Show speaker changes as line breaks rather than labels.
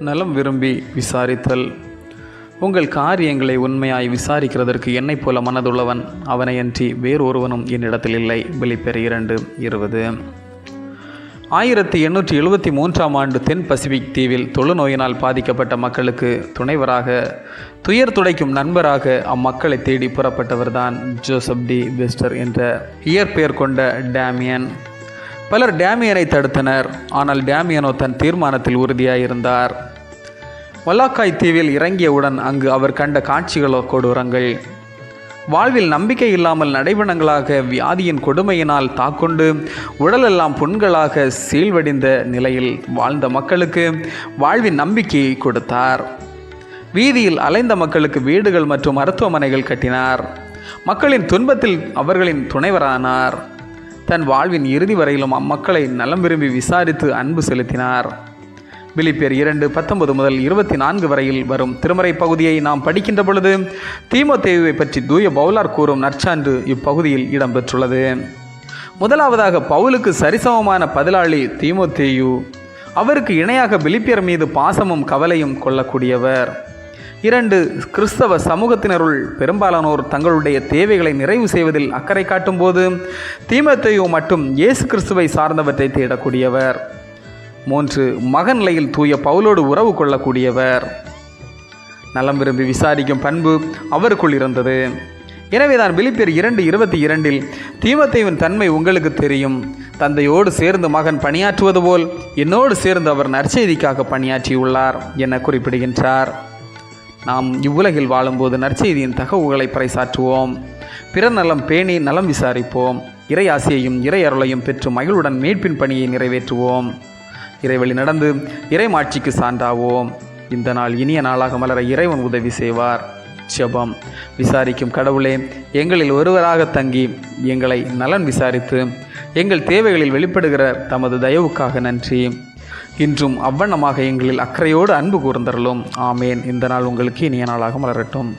நலம் விரும்பி விசாரித்தல். உங்கள் காரியங்களை உண்மையாய் விசாரிக்கிறதற்கு என்னைப் போல மனதுள்ளவன் அவனையன்றி வேறொருவனும் என்னிடத்தில் இல்லை. வெளிப்பெற இரண்டு இருபது. ஆயிரத்தி எண்ணூற்றி எழுபத்தி மூன்றாம் ஆண்டு தென் பசிபிக் தீவில் தொழுநோயினால் பாதிக்கப்பட்ட மக்களுக்கு துணைவராக துயர் துடைக்கும் நண்பராக அம்மக்களை தேடி புறப்பட்டவர்தான் ஜோசப் டி வெஸ்டர் என்ற இயற்பெயர் கொண்ட டேமியன். பலர் டேமியனை தடுத்தனர். ஆனால் டேமியனோ தன் தீர்மானத்தில் உறுதியாயிருந்தார். வல்லாக்காய் தீவில் இறங்கியவுடன் அங்கு அவர் கண்ட காட்சிகளோ கொடூரங்கள். வாழ்வில் நம்பிக்கை இல்லாமல் நடைபெணங்களாக வியாதியின் கொடுமையினால் தாக்கொண்டு உடலெல்லாம் புண்களாக சீழ்வடிந்த நிலையில் வாழ்ந்த மக்களுக்கு வாழ்வின் நம்பிக்கையை கொடுத்தார். வீதியில் அலைந்த மக்களுக்கு வீடுகள் மற்றும் மருத்துவமனைகள் கட்டினார். மக்களின் துன்பத்தில் அவர்களின் துணைவரானார். தன் வாழ்வின் இறுதி வரையிலும் அம்மக்களை நலம் விரும்பி விசாரித்து அன்பு செலுத்தினார். பிலிப்பியர் இரண்டு பத்தொன்பது முதல் இருபத்தி நான்கு வரையில் வரும் திருமறை பகுதியை நாம் படிக்கின்ற பொழுது தீமோத்தேயுவை பற்றி தூய பவுலார் கூறும் நற்சான்று இப்பகுதியில் இடம்பெற்றுள்ளது. முதலாவதாக பவுலுக்கு சரிசமமான பதிலாளி தீமோத்தேயு. அவருக்கு இணையாக பிலிப்பியர் மீது பாசமும் கவலையும் கொள்ளக்கூடியவர். இரண்டு கிறிஸ்தவ சமூகத்தினருள் பெரும்பாலானோர் தங்களுடைய தேவைகளை நிறைவு செய்வதில் அக்கறை காட்டும்போது தீமத்தையோ மட்டும் இயேசு கிறிஸ்துவை சார்ந்தவற்றை தேடக்கூடியவர். மூன்று மகன் நிலையில் தூய பவுலோடு உறவு கொள்ளக்கூடியவர். நலம் விரும்பி விசாரிக்கும் பண்பு அவருக்குள் இருந்தது. எனவேதான் பிலிப்பியர் இரண்டு இருபத்தி இரண்டில் தீமத்தேவின் தன்மை உங்களுக்கு தெரியும். தந்தையோடு சேர்ந்து மகன் பணியாற்றுவது போல் என்னோடு சேர்ந்து அவர் நற்செய்திக்காக பணியாற்றியுள்ளார் என குறிப்பிடுகின்றார். நாம் இவ்வுலகில் வாழும்போது நற்செய்தியின் தகவல்களை பறைசாற்றுவோம். பிறர் நலம் பேணி நலம் விசாரிப்போம். இறை ஆசையையும் இறை அருளையும் பெற்று மகிழுடன் மீட்பின் பணியை நிறைவேற்றுவோம். இறைவழி நடந்து இறைமாட்சிக்கு சான்றாவோம். இந்த நாள் இனிய நாளாக மலர இறைவன் உதவி செய்வார். ஜெபம். விசாரிக்கும் கடவுளே எங்களில் ஒருவராக தங்கி எங்களை நலன் விசாரித்து எங்கள் தேவைகளில் வெளிப்படுகிற தமது தயவுக்காக நன்றி. இன்றும் அவ்வண்ணமாக எங்களில் அக்கறையோடு அன்பு கூர்ந்தரலும் ஆமேன். இந்த நாள் உங்களுக்கு இனிய நாளாக மலரட்டும்.